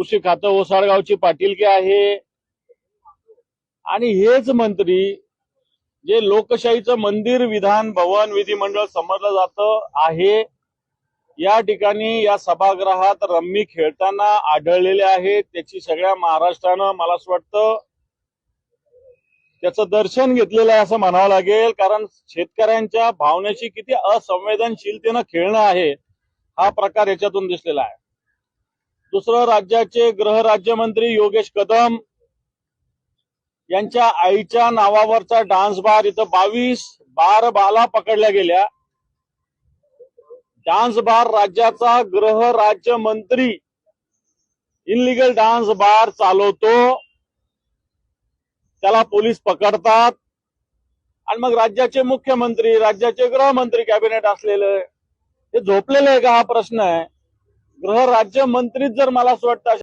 कृषी खातं ओसाडगावची पाटीलकी आहे? आणि हेच मंत्री जे लोकशाहीचं मंदिर विधान भवन विधिमंडळ समजलं जातं आहे. या ठिकाणी या सभागृहात रम्मी खेळताना आढळलेले आहेत त्याची सगळ्या महाराष्ट्रानं मला असं वाटतं त्याचं दर्शन घेतलेलं आहे असं म्हणावं लागेल. कारण शेतकऱ्यांच्या भावनेशी किती असंवेदनशीलतेनं खेळणं आहे हा प्रकार याच्यातून दिसलेला आहे. दुसरं राज्याचे गृहराज्यमंत्री योगेश कदम यांच्या आईच्या नावावरचा डान्स बार इथं बावीस बार बाला पकडल्या गेल्या. डान्स बार राज्याचा गृह राज्यमंत्री इनलिगल डान्स बार चालवतो. त्याला पोलीस पकडतात. आणि मग राज्याचे मुख्यमंत्री राज्याचे गृहमंत्री कॅबिनेट असलेलं हे झोपलेलं आहे का? हा प्रश्न आहे. गृहराज्य मंत्रीच जर मला असं वाटतं